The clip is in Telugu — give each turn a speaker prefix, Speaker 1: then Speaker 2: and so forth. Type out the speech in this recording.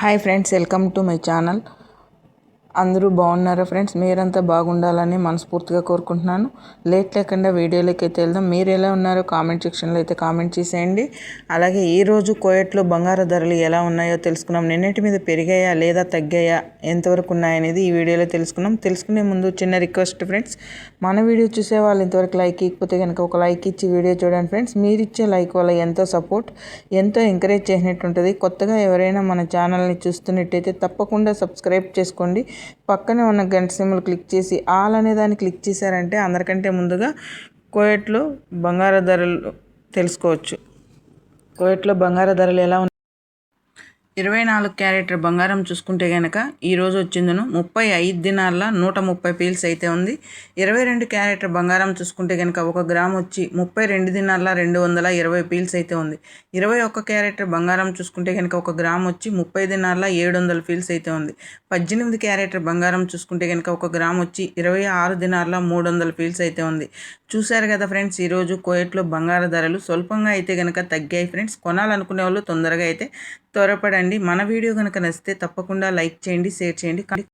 Speaker 1: hi friends welcome to my channel అందరూ బాగున్నారా ఫ్రెండ్స్? మీరంతా బాగుండాలని మనస్ఫూర్తిగా కోరుకుంటున్నాను. లేట్ లేకుండా వీడియోలోకి అయితే వెళ్దాం. మీరు ఎలా ఉన్నారో కామెంట్ సెక్షన్లో అయితే కామెంట్ చేసేయండి. అలాగే ఈరోజు కోయట్లో బంగారు ధరలు ఎలా ఉన్నాయో తెలుసుకున్నాం. నిన్నటి మీద పెరిగాయా లేదా తగ్గాయా? ఎంతవరకు ఉన్నాయనేది ఈ వీడియోలో తెలుసుకున్నాం. తెలుసుకునే ముందు చిన్న రిక్వెస్ట్ ఫ్రెండ్స్. మన వీడియో చూసే వాళ్ళు ఇంతవరకు లైక్ ఇకపోతే కనుక ఒక లైక్ ఇచ్చి వీడియో చూడండి ఫ్రెండ్స్. మీరు ఇచ్చే లైక్ వల్ల ఎంతో సపోర్ట్ ఎంతో ఎంకరేజ్ చేసినట్టు ఉంటుంది కొత్తగా ఎవరైనా మన ఛానల్ని చూస్తున్నట్టయితే తప్పకుండా సబ్స్క్రైబ్ చేసుకోండి. పక్కనే ఉన్న గంట సింబల్ క్లిక్ చేసి ఆల్ అనే దాన్ని క్లిక్ చేశారంటే అందరికంటే ముందుగా కోయట్లో బంగారు ధరలు తెలుసుకోవచ్చు. కోయట్లో బంగారు ధరలు ఎలా ఇరవై నాలుగు క్యారెట్ బంగారం చూసుకుంటే కనుక ఈరోజు వచ్చిందను. ముప్పై ఐదు దినాల నూట ముప్పై పీల్స్ అయితే ఉంది. ఇరవై రెండు క్యారెట్ బంగారం చూసుకుంటే కనుక ఒక గ్రామ్ వచ్చి ముప్పై రెండు దినాల రెండు వందల ఇరవై పీల్స్ అయితే ఉంది. ఇరవై ఒక్క క్యారెట్ బంగారం చూసుకుంటే కనుక ఒక గ్రామ్ వచ్చి ముప్పై దినాల ఏడు వందల పీల్స్ అయితే ఉంది. పద్దెనిమిది క్యారెట్ బంగారం చూసుకుంటే కనుక ఒక గ్రామ్ వచ్చి ఇరవై ఆరు దినాల మూడు వందల పీల్స్ అయితే ఉంది. చూశారు కదా ఫ్రెండ్స్ ఈరోజు కోయట్లో బంగారు ధరలు స్వల్పంగా అయితే కనుక తగ్గాయి ఫ్రెండ్స్. కొనాలనుకునే వాళ్ళు తొందరగా అయితే త్వరపడండి. మన వీడియో కనుక నచ్చితే తప్పకుండా లైక్ చేయండి షేర్ చేయండి.